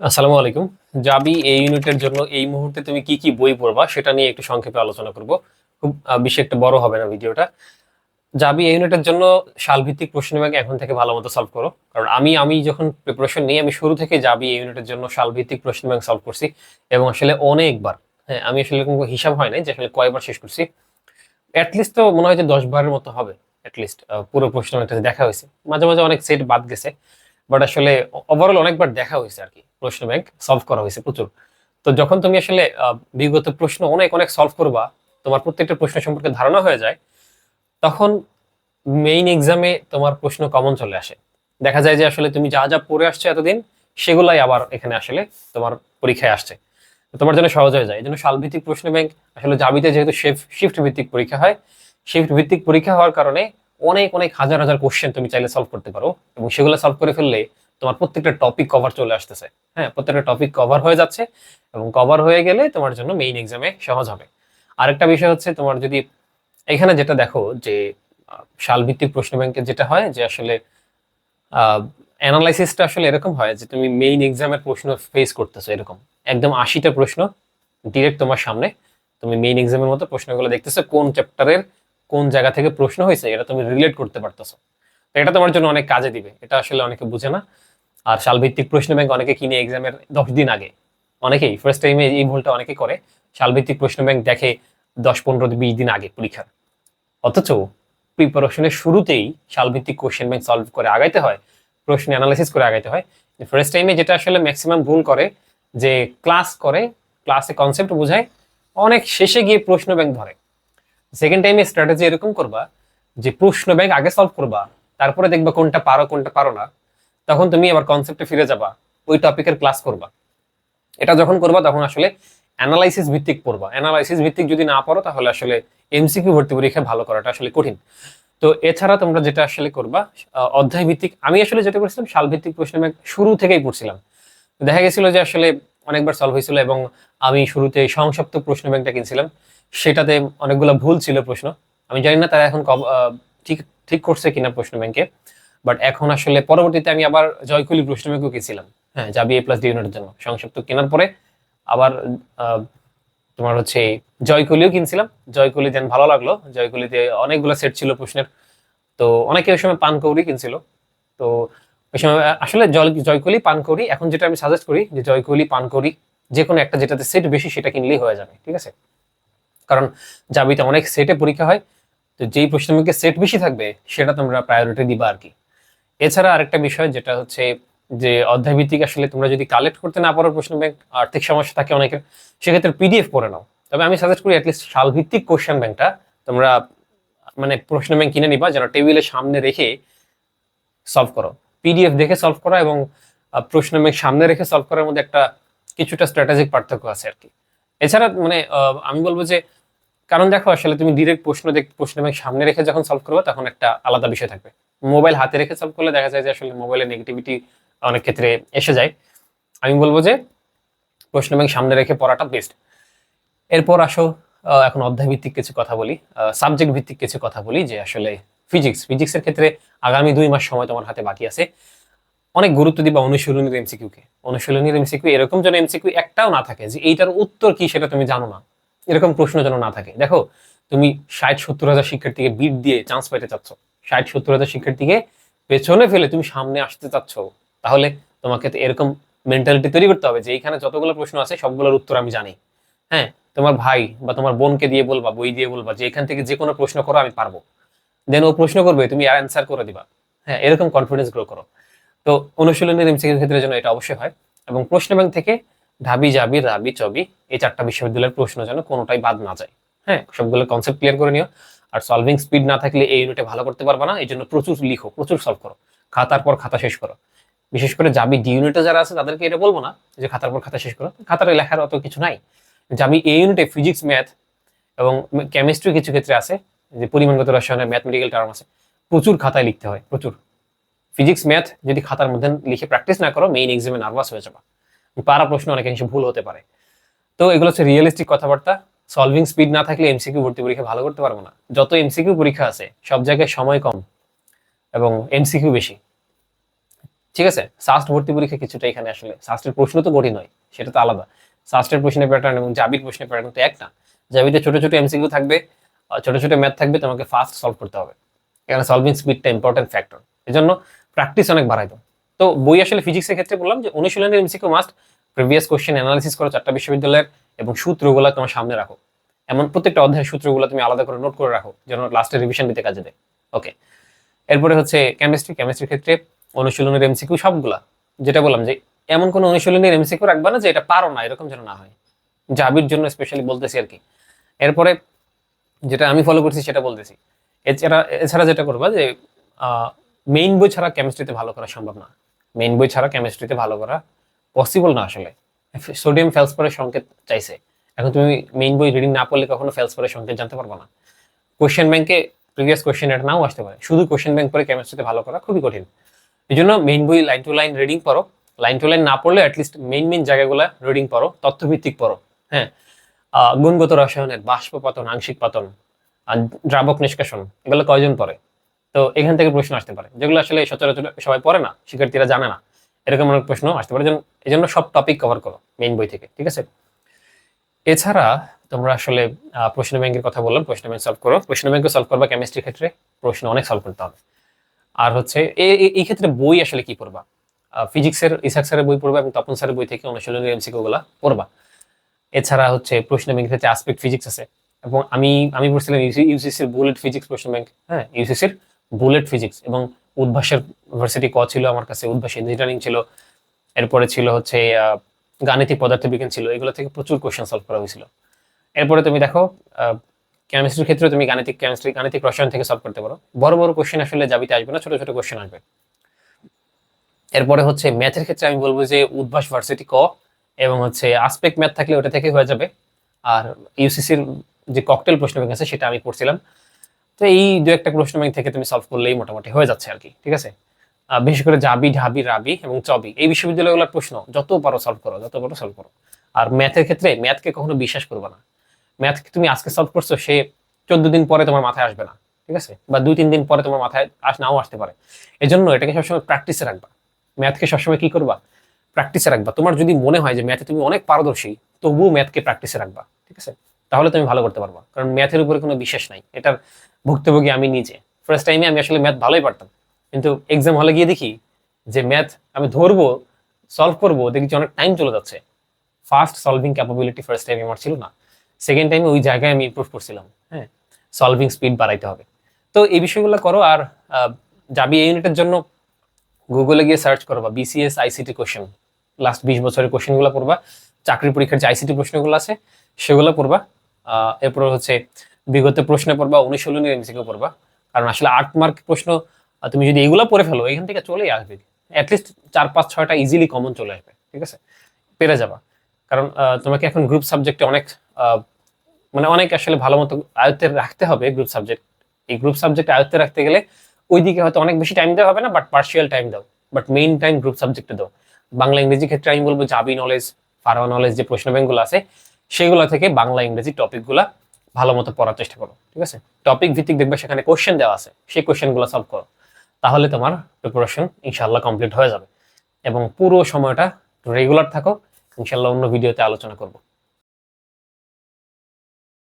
আসসালামু আলাইকুম। জাবি এই ইউনিটের জন্য এই মুহূর্তে তুমি কি কি বই পড়বা সেটা নিয়ে একটু সংক্ষেপে আলোচনা করব। খুব বেশি একটা বড় হবে না ভিডিওটা। জাবি এই ইউনিটের জন্য সালভিত্তিক প্রশ্ন ব্যাংক এখন থেকে ভালো মতো সলভ করো। কারণ আমি আমি যখন প্রিপারেশন নিই, আমি শুরু থেকে জাবি এই ইউনিটের জন্য সালভিত্তিক প্রশ্ন ব্যাংক সলভ করছি এবং আসলে অনেকবার হ্যাঁ আমি আসলে এরকম হিসাব হয় নাই যে আসলে কয়বার শেষ করছি। অ্যাটলিস্ট তো মনে হয় যে দশ বারের মতো হবে অ্যাটলিস্ট পুরো প্রশ্ন ব্যাংকটা দেখা হয়েছে। মাঝে মাঝে অনেক সেট বাদ গেছে বাট আসলে ওভারঅল অনেকবার দেখা হয়েছে আর কি। প্রশ্ন ব্যাংক সলভ করা হয়েছে প্রচুর। তো যখন তুমি আসলে বিগত প্রশ্ন অনেক অনেক সলভ করবা, তোমার প্রত্যেকটা প্রশ্ন সম্পর্কে ধারণা হয়ে যায়, তখন মেইন এক্সামে তোমার প্রশ্ন কমন চলে আসে। দেখা যায় যে আসলে তুমি যা যা পড়ে আসছো এতদিন, সেগুলাই আবার এখানে আসলে তোমার পরীক্ষায় আসছে। তোমার জন্য সহজ হয়ে যায়। এই জন্য সালভিত্তিক প্রশ্ন ব্যাংক আসলে জাবিতে যেহেতু শিফট ভিত্তিক পরীক্ষা হয় শিফট ভিত্তিক পরীক্ষা হওয়ার কারণে অনেক অনেক হাজার হাজার কোশ্চেন তুমি চাইলে সলভ করতে পারো এবং সেগুলো সলভ করে ফেললে তোমার প্রত্যেকটা টপিক কভার চলে আসতেছে। হ্যাঁ প্রত্যেকটা টপিক কভার হয়ে যাচ্ছে এবং কভার হয়ে গেলে তোমার জন্য মেইন এক্সামে সহজ হবে। আরেকটা বিষয় হচ্ছে তোমার যদি এখানে যেটা দেখো যে সালভিত্তিক প্রশ্ন ব্যাংকে যেটা হয় যে আসলে অ্যানালাইসিসটা আসলে এরকম হয় যে তুমি মেইন এক্সামের প্রশ্ন ফেস করতেছো এরকম। একদম আশিটা প্রশ্ন ডিরেক্ট তোমার সামনে তুমি মেইন এক্সামের মতো প্রশ্নগুলো দেখতেছো, কোন চ্যাপ্টারের কোন জায়গা থেকে প্রশ্ন হয়েছে, এটা তুমি রিলেট করতে পারতেছো। এটা তোমার জন্য অনেক কাজে দিবে, এটা আসলে অনেকে বুঝে না। আর সালভিত্তিক প্রশ্ন ব্যাংক অনেকে কিনে এক্সামের দশ দিন আগে। অনেকেই ফার্স্ট টাইমে এই ভুলটা অনেকে করে। সালভিত্তিক প্রশ্ন ব্যাংক দেখে দশ, পনেরো, বিশ দিন আগে পরীক্ষার। অথচ প্রিপারেশনের শুরুতেই সালভিত্তিক কোশ্চেন ব্যাংক সলভ করে আগাইতে হয়, প্রশ্ন অ্যানালাইসিস করে আগাইতে হয়। ফার্স্ট টাইমে যেটা আসলে ম্যাক্সিমাম ভুল করে, যে ক্লাস করে ক্লাসে কনসেপ্ট বোঝায়, অনেক শেষে গিয়ে প্রশ্ন ব্যাংক ধরে। সেকেন্ড টাইমে স্ট্র্যাটেজি এরকম করবা, যে প্রশ্ন ব্যাংক আগে সলভ করবা, তারপরে দেখবা কোনটা পারো কোনটা পারো না। তখন তুমি আবার কনসেপ্টে ফিরে যাবা, ওই টপিকের ক্লাস করবা। এটা যখন করবা, তখন আসলে অ্যানালাইসিস ভিত্তিক পড়বা। অ্যানালাইসিস ভিত্তিক যদি না পড়ো, তাহলে আসলে এমসিকিউ ভর্তি পরীক্ষা ভালো করাটা আসলে কঠিন। তো এছাড়া তোমরা যেটা আসলে করবা অধ্যায় ভিত্তিক, আমি আসলে যেটা করছিলাম, সাল ভিত্তিক প্রশ্ন শুরু থেকেই পড়ছিলাম। দেখা গেছিল যে আসলে অনেকবার সলভ হয়েছিল এবং আমি শুরুতে সংসপ্ত প্রশ্ন ব্যাংকটা কিনছিলাম। সেটাতে অনেকগুলো ভুল ছিল প্রশ্ন। আমি জানি না তারা এখন ঠিক ঠিক করছে কিনা প্রশ্ন ব্যাংকে। বাট এখন আসলে পরবর্তীতে আমি আবার জয়কুলি প্রশ্ন ব্যাংকও কিনছিলাম হ্যাঁ যাবি এ প্লাস ডি ইউনিটের জন্য। সংক্ষিপ্ত কেনার পরে আবার তোমার হচ্ছে জয়কুলিও কিনছিলাম। জয়কুলি দেন ভালো লাগল। জয়কুলিতে অনেকগুলো সেট ছিল প্রশ্নের। তো অনেকে ওই সময় পানকৌড়ি কিনছিল। তো ওই সময় আসলে জয়- জয়কুলি পানকৌড়ি, এখন যেটা আমি সাজেস্ট করি যে জয়কুলি পানকৌড়ি যে কোনো একটা যেটাতে সেট বেশি সেটা কিনলেই হয়ে যাবে, ঠিক আছে? কারণ জাবিতে অনেক সেটে পরীক্ষা হয়। তো যেই প্রশ্ন সেট বেশি থাকবে, সেটা তোমরা প্রায়োরিটি দিবা আর কি। এছাড়া আরেকটা বিষয় যেটা হচ্ছে যে অধ্যায় ভিত্তিক আসলে তোমরা যদি কালেক্ট করতে না পারো প্রশ্ন ব্যাংক আর্থিক সমস্যা থাকে অনেকের, সেক্ষেত্রে পিডিএফ পড়ে নাও। তবে আমি সাজেস্ট করি অ্যাটলিস্ট সালভিত্তিক কোশ্চেন ব্যাংকটা তোমরা মানে প্রশ্ন ব্যাংক কিনে নিবা যেন টেবিলের সামনে রেখে সলভ করো। পিডিএফ দেখে সলভ করা এবং প্রশ্ন ব্যাংক সামনে রেখে সলভ করার মধ্যে একটা কিছুটা স্ট্র্যাটেজিক পার্থক্য আছে আর কি। এছাড়া মানে আমি বলব যে, কারণ দেখো আসলে তুমি ডিরেক্ট প্রশ্ন দেখ, প্রশ্ন ব্যাংক সামনে রেখে যখন সলভ করবে তখন একটা আলাদা বিষয় থাকবে। মোবাইল হাতে রেখে সলভ করলে দেখা যায় যে আসলে মোবাইলের নেগেটিভিটি অনেক ক্ষেত্রে এসে যায়। আমি বলব যে প্রশ্ন ব্যাংক সামনে রেখে পড়াটা বেস্ট এরপর আসো এখন অধ্যায় ভিত্তিক কিছু কথা বলি সাবজেক্ট ভিত্তিক কিছু কথা বলি যে আসলে ফিজিক্স ফিজিক্সের ক্ষেত্রে আগামী দুই মাস সময় তোমার হাতে বাকি আছে। অনেক গুরুত্ব দিবা অনুশীলনীর এমসিকিউ কে। অনুশীলনীর এমসিকিউ এরকম যেন এমসিকিউ একটাও না থাকে যে এইটার উত্তর কি সেটা তুমি জানো না। এরকম প্রশ্ন যেন না থাকে। দেখো, তুমি ষাট, সত্তর হাজার শিক্ষার্থীকে বিট দিয়ে চান্স পাইতে চাচ্ছ। ষাট, সত্তর হাজার শিক্ষার্থীকে পেছনে ফেলে তুমি সামনে আসতে চাচ্ছ, তাহলে তোমাকে তো এরকম মেন্টালিটি তৈরি করতে হবে যে এইখানে যতগুলো প্রশ্ন আছে সবগুলোর উত্তর আমি জানি। হ্যাঁ তোমার ভাই বা তোমার বোনকে দিয়ে বলবা, বই দিয়ে বলবা যে এখান থেকে যে কোনো প্রশ্ন করো, আমি পারব। দেন ও প্রশ্ন করবে, তুমি আর অ্যান্সার করে দিবা। হ্যাঁ এরকম কনফিডেন্স গ্রো করো। তো অনুশীলনের এমসিকিউর ক্ষেত্রে যেন এটা অবশ্যই হয় এবং প্রশ্ন ব্যাংক থেকে ঢাবি জাবি, রাবি, চবি, এই চারটা বিশ্ববিদ্যালয়ের প্রশ্ন যেন কোনোটাই বাদ না যায়। হ্যাঁ সবগুলো কনসেপ্ট ক্লিয়ার করে নিও। আর সলভিং স্পিড না থাকলে এই ইউনিটে ভালো করতে পারবে না এই জন্য প্রচুর লিখো, প্রচুর সলভ করো। খাতার পর খাতা শেষ করো। বিশেষ করে জাবি ডি ইউনিটে যারা আছে, তাদেরকে এটা বলব না যে খাতার পর খাতা শেষ করো। খাতার লেখার অত কিছু নাই। জাবি এই ইউনিটে ফিজিক্স ম্যাথ এবং কেমিস্ট্রি কিছু ক্ষেত্রে আছে, যে পরিমাণগত রসায়নের ম্যাথমেটিক্যাল টার্ম আছে, প্রচুর খাতায় লিখতে হয়, প্রচুর। ফিজিক্স ম্যাথ যদি খাতার মধ্যে লিখে প্র্যাকটিস না করো মেইন এক্সামে নার্ভাস হয়ে যাবে। পারা প্রশ্ন অনেকাংশে ভুল হতে পারে। তো এগুলো হচ্ছে রিয়েলিস্টিক কথাবার্তা। সলভিং স্পিড না থাকলে এমসিকিউ ভর্তি পরীক্ষা ভালো করতে পারব না। যত এমসিকিউ পরীক্ষা আছে, সব জায়গায় সময় কম এবং এমসিকিউ বেশি। ঠিক আছে? সাস্ট ভর্তি পরীক্ষা কিছুটা এখানে আসলে সাস্টের প্রশ্ন তো কঠিন নয়, সেটা তো আলাদা। সাস্টের প্রশ্নের প্যাটার্ন এবং জাবির প্রশ্নের প্যাটার্ন তো একটা জাবিতে ছোট ছোট এমসিকিউ থাকবে ছোট ছোট ম্যাথ থাকবে, তোমাকে ফাস্ট সলভ করতে হবে। এখানে সলভিং স্পিডটা ইম্পর্টেন্ট ফ্যাক্টর এই জন্য প্র্যাকটিস অনেক বাড়াই তো বই আসলে ফিজিক্সের ক্ষেত্রে বললাম যে অনুশীলনের MCQ must previous question analysis করো, চারটা বিশ্ববিদ্যালয়ের এবং সূত্রগুলো তোমার সামনে রাখো। এমন প্রত্যেকটা অধ্যায়ের সূত্রগুলো তুমি আলাদা করে নোট করে রাখো, যেন লাস্টে রিভিশন দিতে কাজে দেয়। ওকে এরপরে হচ্ছে কেমিস্ট্রি কেমিস্ট্রির ক্ষেত্রে অনুশীলনের এমসিকিউ সবগুলা। যেটা বললাম যে এমন কোনো অনুশীলনের এমসিকিউ রাখবা না যে এটা পারো না, এরকম যেন না হয়। জাবির জন্য স্পেশালি বলতেছি আর কি। এরপরে যেটা আমি ফলো করছি সেটা বলতেছি। এছাড়া এছাড়া যেটা করবা যে মেইন বই ছাড়া কেমিস্ট্রিতে ভালো করা সম্ভব না। মেইন বই ছাড়া কেমিস্ট্রিতে ভালো করা পসিবল না আসলে। সোডিয়াম ফেলসফারের সংকেত চাইছে। এখন তুমি মেইন বই রিডিং না পড়লে কখনো ফেলসফারের সংকেত জানতে পারবে না। কোশ্চেন ব্যাংকে প্রিভিয়াস কোশ্চেন এটা নাও আসতে পারে। শুধু কোশ্চেন ব্যাংক পরে কেমিস্ট্রিতে ভালো করা খুবই কঠিন। এই জন্য মেইন বই লাইন টু লাইন রিডিং পড়ো। লাইন টু লাইন না পড়লে অ্যাটলিস্ট মেইন মেইন জায়গাগুলো রিডিং পড়ো, তথ্যভিত্তিক পড়ো হ্যাঁ। গুণগত রসায়নের বাষ্প পতন আংশিক পতন দ্রাবক নিষ্কাশন, এগুলো কয়জন পড়ে? তো এখান থেকে প্রশ্ন আসতে পারে। যেগুলো আসলে সচরাচর সবাই পড়ে না, শিক্ষার্থীরা জানে না। এরকম অনেক প্রশ্ন আসতে পারে। এই জন্য সব টপিক কভার করো মেইন বই থেকে, ঠিক আছে? এছাড়া তোমরা আসলে প্রশ্ন ব্যাংকের কথা বললাম, প্রশ্ন ব্যাংক সলভ করো। প্রশ্ন ব্যাংকে সলভ করবা কেমিস্ট্রির ক্ষেত্রে, প্রশ্ন অনেক সলভ করতে হবে। আর হচ্ছে এই ক্ষেত্রে বই আসলে কি পড়বা? ফিজিক্সের ইসাক স্যারের বই পড়বা এবং তপন স্যারের বই থেকে অনুশীলনের এমসিকিউ গুলা পড়বা। এছাড়া হচ্ছে প্রশ্ন ব্যাংকের ক্ষেত্রে আসপেক্ট ফিজিক্স আছে। এবং আমি আমি পড়ছিলাম ইউসিসির বুলেট ফিজিক্স প্রশ্ন ব্যাংক হ্যাঁ ইউসিসির বুলেট ফিজিক্স এবং উদ্ভাসের ভার্সিটি ক ছিল, আমার কাছে উদ্ভাস ইঞ্জিনিয়ারিং ছিল, এরপরে ছিল হচ্ছে গাণিতিক পদার্থবিজ্ঞান ছিল, এগুলো থেকে প্রচুর কোশ্চেন সলভ করা হয়েছিল। এরপরে তুমি দেখো কেমিস্ট্রির ক্ষেত্রে তুমি গাণিতিক কেমিস্ট্রি গাণিতিক রসায়ন থেকে সলভ করতে পারো। বড় বড় কোশ্চেন আসলে জাবিতে আসবে না, ছোট ছোট কোশ্চেন আসবে। এরপরে হচ্ছে ম্যাথের ক্ষেত্রে আমি বলব যে উদ্ভাস ভার্সিটি ক এবং হচ্ছে আসপেক্ট ম্যাথ থাকলে ওটা থেকে হয়ে যাবে। আর ইউসিসির যে ককটেল প্রশ্ন আছে, সেটা আমি পড়ছিলাম। তো এই দু একটা প্রশ্ন ব্যাংক থেকে তুমি সলভ করলেই মোটামুটি হয়ে যাচ্ছে আর কি, ঠিক আছে? বিশেষ করে জাবি, ঢাবি, রাবি এবং চবি, এই বিশ্ববিদ্যালয়গুলোর প্রশ্ন, যত পারো সলভ করো, যত পারো সলভ করো। আর ম্যাথের ক্ষেত্রে ম্যাথকে কখনো বিশ্বাস করবে না। ম্যাথ তুমি আজকে সলভ করছ, সে চোদ্দ দিন পরে তোমার মাথায় আসবে না, ঠিক আছে? বা দুই, তিন দিন পরে তোমার মাথায় আস, নাও আসতে পারে। এই জন্য এটাকে সবসময় প্র্যাকটিসে রাখবা। ম্যাথকে সবসময় কি করবা? প্র্যাকটিসে রাখবা। তোমার যদি মনে হয় যে ম্যাথে তুমি অনেক পারদর্শী, তবুও ম্যাথকে প্র্যাকটিসে রাখবা, ঠিক আছে? তাহলে তুমি ভালো করতে পারবা কারণ ম্যাথের উপরে কোনো বিশ্বাস নাই। এটার ভুক্তভোগী আমি নিজে। ফার্স্ট টাইমে আমি আসলে ম্যাথ ভালোই পারতাম। কিন্তু এক্সাম হলে গিয়ে দেখি যে ম্যাথ আমি ধরবো সলভ করব দেখি অনেক টাইম চলে যাচ্ছে। Fast solving capability first time আমার ছিল না। সেকেন্ড টাইমে ওই জায়গায় আমি ইমপ্রুভ করছিলাম। হ্যাঁ সলভিং স্পিড বাড়াইতে হবে। তো এই বিষয়গুলো করো আর যাবি এই ইউনিটের জন্য গুগলে গিয়ে সার্চ করবা বিসিএস আইসিটি কোশ্চেন লাস্ট বিশ বছরের কোশ্চেনগুলো পড়বা। চাকরি পরীক্ষার যে আইসিটি প্রশ্নগুলো আছে, সেগুলো পড়বা। এরপর হচ্ছে বিগত প্রশ্নে পড়বা অনুশীলনী এমসিকিউ পড়বা। কারণ আসলে আট মার্ক প্রশ্ন তুমি যদি এগুলো পড়ে ফেলো, এখান থেকে চলেই আসবে। অ্যাটলিস্ট চার, পাঁচ, ছয়টা ইজিলি কমন চলে আসবে, ঠিক আছে? পেরে যাবা। কারণ তোমাকে এখন গ্রুপ সাবজেক্টে অনেক মানে অনেক আসলে ভালো মতো আয়ত্তে রাখতে হবে গ্রুপ সাবজেক্ট এই গ্রুপ সাবজেক্ট আয়ত্তে রাখতে গেলে ওইদিকে হয়তো অনেক বেশি টাইম দেওয়া হবে না বাট পার্শিয়াল টাইম দাও। বাট মেইন টাইম গ্রুপ সাবজেক্টে দাও। বাংলা ইংরেজি ক্ষেত্রে আমি বলব জাবি নলেজ ফারোয়া নলেজ যে প্রশ্ন ব্যাংকগুলো আছে সেগুলো থেকে বাংলা, ইংরেজি টপিকগুলো ভালো মতো পড়ার চেষ্টা করো, ঠিক আছে? টপিক ভিত্তিক দেখবে সেখানে কোশ্চেন দেওয়া আছে, সেই কোশ্চেনগুলো সলভ করো। তাহলে তোমার প্রিপারেশন ইনশাল্লাহ কমপ্লিট হয়ে যাবে। এবং পুরো সময়টা রেগুলার থাকো ইনশাল্লাহ অন্য ভিডিওতে আলোচনা করব।